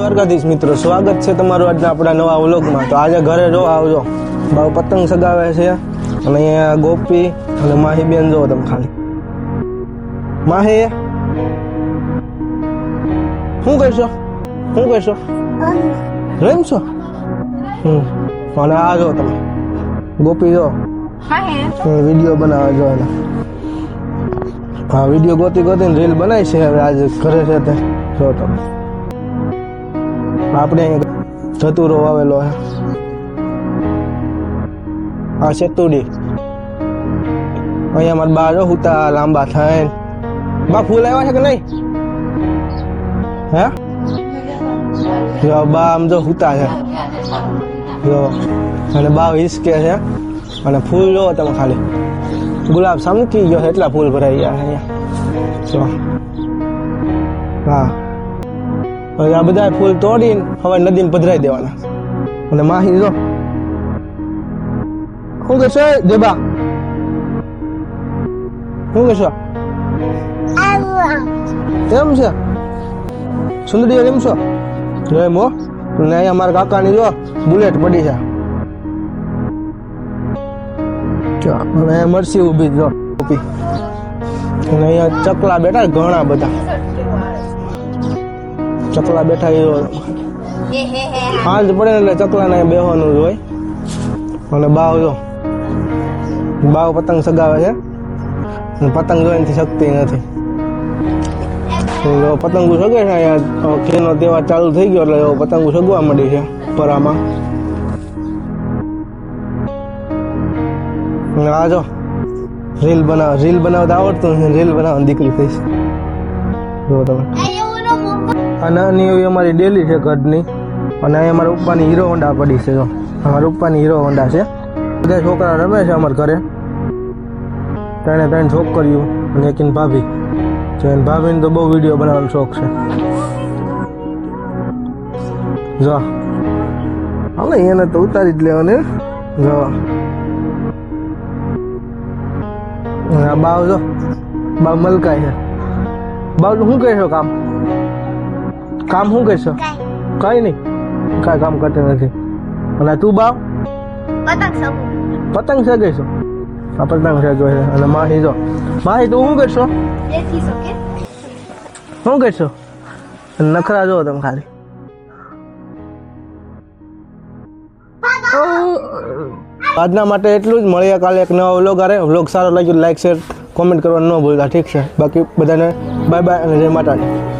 દ્વારકાધીશ મિત્રો સ્વાગત છે તમારું આજના આપણા નવા વ્લોગમાં. તો આજે ઘરે જો આવજો. બાવ પતંગ સગાવે છે. અને અહીંયા ગોપી અને માહી બેન જો તમે ખાલી. માહી શું કહેશો? શું કરશો છો? હમ. અને આ જો તમે. ગોપી જો. વીડિયો બનાવે જો એને. હા વીડિયો ગોતી ગોતીને રીલ બનાવી છે. હવે આજે ઘરે છે તે. જો તમે. આપણે ધતુરો વાવેલો છે આ સેતુડી અહીંયા મારા બા જો હુતા લાંબા થાય. બા, ફૂલ આવ્યા છે કે નહીં? હે? જો, બા આમ જો હુતા છે. જો, અને બા હિસકે છે. અને ફૂલ જો તમે ખાલી. ગુલાબ સમકી ગયો એટલા ફૂલ ભરાઈ ગયા અહીંયા. જો. હા. હવે આ બધા ફૂલ તોડીને હવે નદીમાં પધરાઈ દેવાના. અને માહી જો. શું કહેશો દેબા શું કહેશો એમ છે? સુંદરી એમ છો? જો એમ હો. અને અહીંયા મારા કાકાની જો બુલેટ પડી છે. અહીંયા મરસી ઊભી જો ઊભી અને અહીંયા ચકલા બેઠા ઘણા બધા. ચકલા બેઠા એ સાંજ પડે એટલે ચકલાને બેહવાનું જ હોય. અને બાવ જો. બાવ પતંગ સગાવે છે. પતંગ જોઈને શક્તિ નથી. પતંગ સગે છે અહીંયા. ખેનો તહેવાર ચાલુ થઈ ગયો એટલે પતંગો સગવા માંડી છે પરામાં. આજો રીલ બનાવ, રીલ બનાવતા આવડતું રીલ બનાવવાની દીકરી થઈશ જો તમે. આ નાની એવી અમારી ડેલી છે ઘરની. અને અહીં અમારા ઉપરની હીરો હોન્ડા પડી છે અમારા ઉપરની હીરો હોન્ડા છે. બધા છોકરા રમે છે અમારા ઘરે. ત્રણે ત્રણ છોકરીઓ અને એક ભાભી. જો એને ભાભીને તો બહુ વીડિયો બનાવવાનો શોખ છે. જો. હાલે એને તો ઉતારી જ લેવાની. જો. બાવ જો. બાવ મલકાય છે. બાવનું શું કહેશો કામ? કામ શું કહેશો કઈ નહીં. કાંઈ કામ કરતી નથી. અને તું બાવ? પતંગ સગો. પતંગ સગે છો? આ પતંગ સગો છે. અને માહી જો. માહી તું શું કરશો શું કરશો નખરા જો તમે ખાલી. આજના માટે એટલું જ. મળીએ કાલે એક નવો વ્લોગ આરે. વ્લોગ સારો લાગ્યો લાઈક શેર કોમેન્ટ કરવાનું ન ભૂલતા. ઠીક છે? બાકી બધાને બાય બાય અને જય માતાજી.